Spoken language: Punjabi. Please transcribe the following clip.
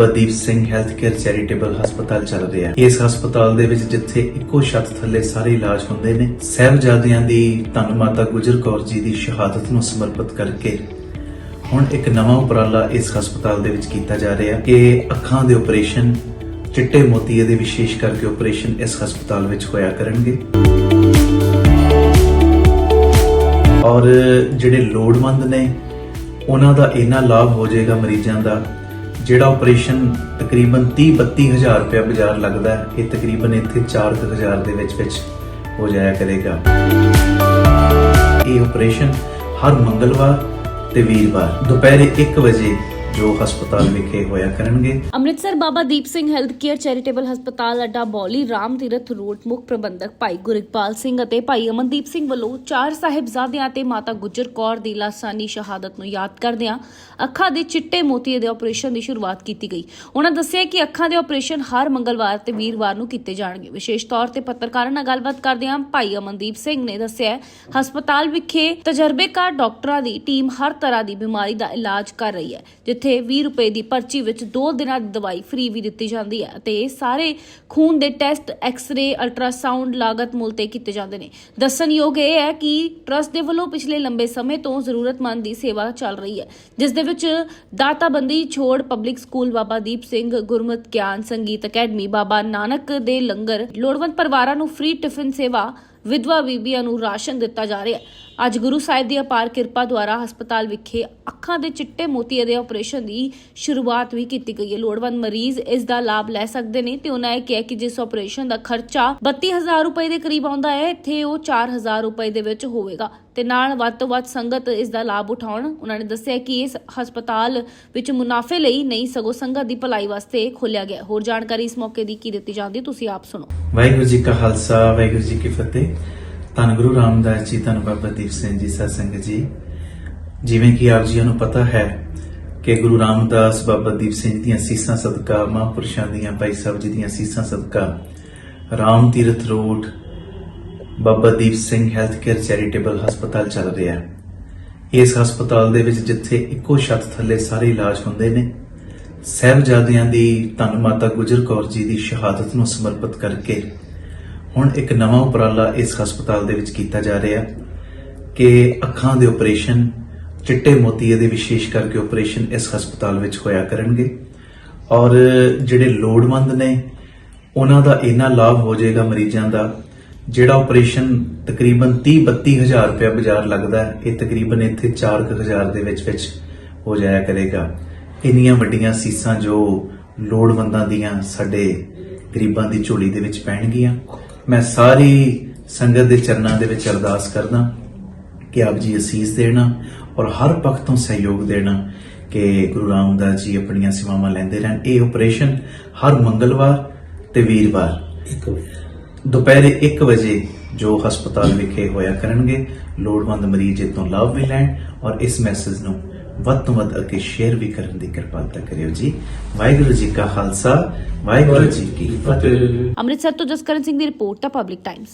Baba Deep Singh health care charitable ਹਸਪਤਾਲ ਚੱਲ ਰਿਹਾ ਇਸ ਹਸਪਤਾਲ ਦੇ ਵਿੱਚ ਜਿੱਥੇ ਇੱਕੋ ਛੱਤ ਥੱਲੇ ਸਾਰੇ ਇਲਾਜ ਹੁੰਦੇ ਨੇ, ਸਹਿਬਜ਼ਾਦਿਆਂ ਦੀ ਧੰਨ ਮਾਤਾ ਗੁਜਰ ਕੌਰ ਜੀ ਦੀ ਸ਼ਹਾਦਤ ਨੂੰ ਸਮਰਪਿਤ ਕਰਕੇ ਹੁਣ ਇੱਕ ਨਵਾਂ ਉਪਰਾਲਾ ਇਸ ਹਸਪਤਾਲ ਦੇ ਵਿੱਚ ਕੀਤਾ ਜਾ ਰਿਹਾ ਕਿ ਅੱਖਾਂ ਦੇ ਆਪਰੇਸ਼ਨ ਚਿੱਟੇ ਮੋਤੀਏ ਦੇ ਵਿਸ਼ੇਸ਼ ਕਰਕੇ ਆਪਰੇਸ਼ਨ ਇਸ ਹਸਪਤਾਲ ਵਿੱਚ ਹੋਇਆ ਕਰਨਗੇ। ਔਰ ਜਿਹੜੇ ਲੋੜਵੰਦ ਨੇ, ਉਹਨਾਂ ਦਾ ਇੰਨਾ ਲਾਭ ਹੋ ਜਾਏਗਾ ਮਰੀਜ਼ਾਂ ਦਾ ਜਿਹੜਾ ਆਪਰੇਸ਼ਨ ਤਕਰੀਬਨ 30 32000 ਰੁਪਏ ਬਾਜ਼ਾਰ ਲੱਗਦਾ ਹੈ, ਇਹ ਤਕਰੀਬਨ ਇੱਥੇ 4000 ਦੇ ਵਿੱਚ ਵਿੱਚ ਹੋ ਜਾਇਆ ਕਰੇਗਾ। ਇਹ ਆਪਰੇਸ਼ਨ ਹਰ ਮੰਗਲਵਾਰ ਤੇ ਵੀਰਵਾਰ, ਦੁਪਹਿਰੇ 1 ਵਜੇ ਜੋ ਹਸਪਤਾਲ ਵਿਖੇ ਹੋਇਆ ਕਰਨਗੇ। Amritsar Baba Deep Singh health care charitable ਹਸਪਤਾਲ ਅੱਡਾ ਬੌਲੀ ਰਾਮ ਤੀਰਥ ਰੋਡ ਮੁੱਖ ਪ੍ਰਬੰਧਕ ਭਾਈ ਗੁਰਿਕਪਾਲ ਸਿੰਘ ਅਤੇ ਭਾਈ ਅਮਨਦੀਪ ਸਿੰਘ ਵੱਲੋਂ ਚਾਰ ਸਾਹਿਬਜ਼ਾਦਿਆਂ ਤੇ ਮਾਤਾ ਗੁਜਰ ਕੌਰ ਦੀ ਲਾਸਾਨੀ ਸ਼ਹਾਦਤ ਨੂੰ ਯਾਦ ਕਰਦਿਆਂ ਅੱਖਾਂ ਦੇ ਚਿੱਟੇ ਮੋਤੀਏ ਦੇ ਆਪਰੇਸ਼ਨ ਦੀ ਸ਼ੁਰੂਆਤ ਕੀਤੀ ਗਈ। ਉਹਨਾਂ ਦੱਸਿਆ ਕਿ ਅੱਖਾਂ ਦੇ ਆਪਰੇਸ਼ਨ ਹਰ ਮੰਗਲਵਾਰ ਤੇ ਵੀਰਵਾਰ ਨੂੰ ਕੀਤੇ ਜਾਣਗੇ। ਵਿਸ਼ੇਸ਼ ਤੌਰ ਤੇ ਪੱਤਰਕਾਰਾਂ ਨਾਲ ਗੱਲਬਾਤ ਕਰਦਿਆਂ ਭਾਈ ਅਮਨਦੀਪ ਸਿੰਘ ਨੇ ਦੱਸਿਆ, ਹਸਪਤਾਲ ਵਿਖੇ ਤਜਰਬੇਕਾਰ ਡਾਕਟਰਾਂ ਦੀ ਟੀਮ ਹਰ ਤਰ੍ਹਾਂ ਦੀ ਬਿਮਾਰੀ ਦਾ ਇਲਾਜ ਕਰ ਰਹੀ ਹੈ ਜਿੱਥੇ 20 ਰੁਪਏ ਦੀ ਪਰਚੀ ਵਿੱਚ 2 ਦਿਨਾਂ ਦੀ ਦਵਾਈ ਫ੍ਰੀ ਵੀ ਦਿੱਤੀ ਜਾਂਦੀ ਹੈ ਅਤੇ ਸਾਰੇ ਖੂਨ ਦੇ ਟੈਸਟ, ਐਕਸ-ਰੇ, ਅਲਟਰਾਸਾਊਂਡ ਲਾਗਤ ਮੁੱਲ ਤੇ ਕੀਤੇ ਜਾਂਦੇ ਨੇ। ਦੱਸਣਯੋਗ ਇਹ ਹੈ ਕਿ ਟਰਸਟ ਦੇ ਵੱਲੋਂ ਪਿਛਲੇ ਲੰਬੇ ਸਮੇਂ ਤੋਂ ਜ਼ਰੂਰਤਮੰਦ ਦੀ ਸੇਵਾ ਚੱਲ ਰਹੀ ਹੈ, ਜਿਸ ਦੇ ਵਿੱਚ ਦਾਤਾਬੰਦੀ ਛੋੜ public school Baba Deep Singh, Gurmat Gyan Sangeet academy, Baba Nanak ਦੇ ਲੰਗਰ, ਲੋੜਵੰਦ ਪਰਿਵਾਰਾਂ ਨੂੰ ਫ੍ਰੀ ਟਿਫਿਨ ਸੇਵਾ, ਵਿਧਵਾ ਬੀਬੀਆਂ ਨੂੰ ਰਾਸ਼ਨ ਦਿੱਤਾ ਜਾ ਰਿਹਾ ਹੈ। ਅੱਜ ਗੁਰੂ ਸਾਹਿਬ ਦੀ ਅਪਾਰ ਕਿਰਪਾ ਦੁਆਰਾ ਹਸਪਤਾਲ ਵਿਖੇ ਅੱਖਾਂ ਦੇ ਚਿੱਟੇ ਮੋਤੀਏ ਦੇ ਆਪਰੇਸ਼ਨ ਦੀ ਸ਼ੁਰੂਆਤ ਵੀ ਕੀਤੀ ਗਈ ਹੈ। ਲੋੜਵੰਦ ਮਰੀਜ਼ ਇਸ ਦਾ ਲਾਭ ਲੈ ਸਕਦੇ ਨੇ ਤੇ ਉਹਨਾਂ ਇਹ ਕਿਹਾ ਕਿ ਜਿਸ ਆਪਰੇਸ਼ਨ ਦਾ ਖਰਚਾ 32000 ਰੁਪਏ ਦੇ ਕਰੀਬ ਆਉਂਦਾ ਹੈ, ਇੱਥੇ ਉਹ 4000 ਰੁਪਏ ਦੇ ਵਿੱਚ ਹੋਵੇਗਾ। ਤੇ ਨਾਲ ਵੱਧ ਤੋਂ ਵੱਧ ਸੰਗਤ ਇਸ ਦਾ ਲਾਭ ਉਠਾਉਣ। ਉਹਨਾਂ ਨੇ ਦੱਸਿਆ ਕਿ ਇਸ ਹਸਪਤਾਲ ਵਿੱਚ ਮੁਨਾਫੇ ਲਈ ਨਹੀਂ, ਸਗੋਂ ਸੰਗਤ ਦੀ ਭਲਾਈ ਵਾਸਤੇ ਖੋਲਿਆ ਗਿਆ ਹੋਰ ਜਾਣਕਾਰੀ ਇਸ ਮੌਕੇ ਦੀ ਕੀ ਦਿੱਤੀ ਜਾਂਦੀ, ਤੁਸੀਂ ਆਪ ਸੁਣੋ। ਵਾਹਿਗੁਰੂ ਜੀ ਕਾ ਖਾਲਸਾ, ਵਾਹਿਗੁਰੂ ਜੀ ਕੀ ਫਤਿਹ। ਧੰਨ ਗੁਰੂ ਰਾਮਦਾਸ ਜੀ, ਧੰਨ ਬਾਬਾ ਦੀਪ ਸਿੰਘ ਜੀ ਸਾਧ ਸੰਗਤ ਜੀ। ਜਿਵੇਂ ਕਿ ਆਪ ਜੀਆਂ ਨੂੰ ਪਤਾ ਹੈ ਕਿ ਗੁਰੂ ਰਾਮਦਾਸ ਬਾਬਾ ਦੀਪ ਸਿੰਘ ਦੀਆਂ ਸੀਸਾਂ ਸਦਕਾ, ਮਹਾਂਪੁਰਸ਼ਾਂ ਦੀਆਂ, ਭਾਈ ਸਾਹਿਬ ਜੀ ਦੀਆਂ ਸੀਸਾਂ ਸਦਕਾ, Ram Tirath road, Baba Deep Singh health care charitable ਹਸਪਤਾਲ ਚੱਲ ਰਿਹਾ ਹੈ। ਇਸ ਹਸਪਤਾਲ ਦੇ ਵਿੱਚ ਜਿੱਥੇ ਇੱਕੋ ਛੱਤ ਥੱਲੇ ਸਾਰੇ ਇਲਾਜ ਹੁੰਦੇ ਨੇ, ਸਹਿਬਜ਼ਾਦਿਆਂ ਦੀ ਧੰਨ ਮਾਤਾ ਗੁਜਰ ਕੌਰ ਜੀ ਦੀ ਸ਼ਹਾਦਤ ਨੂੰ ਸਮਰਪਿਤ ਕਰਕੇ ਹੁਣ ਇੱਕ ਨਵਾਂ ਉਪਰਾਲਾ ਇਸ ਹਸਪਤਾਲ ਦੇ ਵਿੱਚ ਕੀਤਾ ਜਾ ਰਿਹਾ ਕਿ ਅੱਖਾਂ ਦੇ ਆਪਰੇਸ਼ਨ ਚਿੱਟੇ ਮੋਤੀਏ ਦੇ ਵਿਸ਼ੇਸ਼ ਕਰਕੇ ਆਪਰੇਸ਼ਨ ਇਸ ਹਸਪਤਾਲ ਵਿੱਚ ਹੋਇਆ ਕਰਨਗੇ। ਔਰ ਜਿਹੜੇ ਲੋੜਵੰਦ ਨੇ, ਉਹਨਾਂ ਦਾ ਇੰਨਾ ਲਾਭ ਹੋ ਜਾਏਗਾ ਮਰੀਜ਼ਾਂ ਦਾ, ਜਿਹੜਾ ਆਪਰੇਸ਼ਨ ਤਕਰੀਬਨ 30 32000 ਰੁਪਏ ਬਾਜ਼ਾਰ ਲੱਗਦਾ ਹੈ, ਇਹ ਤਕਰੀਬਨ ਇੱਥੇ 4000 ਦੇ ਵਿੱਚ ਵਿੱਚ ਹੋ ਜਾਇਆ ਕਰੇਗਾ। ਇੰਨੀਆਂ ਵੱਡੀਆਂ ਸੀਸਾਂ ਜੋ ਲੋੜਵੰਦਾਂ ਦੀਆਂ ਸਾਡੇ ਗਰੀਬਾਂ ਦੀ ਝੋਲੀ ਦੇ ਵਿੱਚ ਪੈਣਗੀਆਂ। ਮੈਂ ਸਾਰੀ ਸੰਗਤ ਦੇ ਚਰਨਾਂ ਦੇ ਵਿੱਚ ਅਰਦਾਸ ਕਰਦਾ ਕਿ ਆਪ ਜੀ ਅਸੀਸ ਦੇਣਾ ਔਰ ਹਰ ਪੱਖ ਤੋਂ ਸਹਿਯੋਗ ਦੇਣਾ ਕਿ ਗੁਰੂ ਰਾਮਦਾਸ ਜੀ ਆਪਣੀਆਂ ਸੇਵਾਵਾਂ ਲੈਂਦੇ ਰਹਿਣ। ਇਹ ਆਪਰੇਸ਼ਨ ਹਰ ਮੰਗਲਵਾਰ ਤੇ ਵੀਰਵਾਰ ਦੁਪਹਿਰੇ 1 ਵਜੇ ਜੋ ਹਸਪਤਾਲ ਵਿਖੇ ਹੋਇਆ ਕਰਨਗੇ ਲੋੜਵੰਦ ਮਰੀਜ਼ ਇਹ ਤੋਂ ਲਾਭ ਵੀ ਲੈਣ ਔਰ ਇਸ ਮੈਸੇਜ ਨੂੰ ਵੱਧ ਤੋਂ ਵੱਧ ਅੱਗੇ ਸ਼ੇਅਰ ਵੀ ਕਰਨ ਦੀ ਕਿਰਪਾਲਤਾ ਕਰਿਓ ਜੀ। ਵਾਹਿਗੁਰੂ ਜੀ ਕਾ ਖਾਲਸਾ ਵਾਹਿਗੁਰੂ ਜੀ ਕੀ ਫਤਿਹ। ਅੰਮ੍ਰਿਤਸਰ ਤੋਂ ਜਸਕਰਨ ਸਿੰਘ ਦੀ ਰਿਪੋਰਟ ਦਾ ਪਬਲਿਕ ਟਾਈਮਸ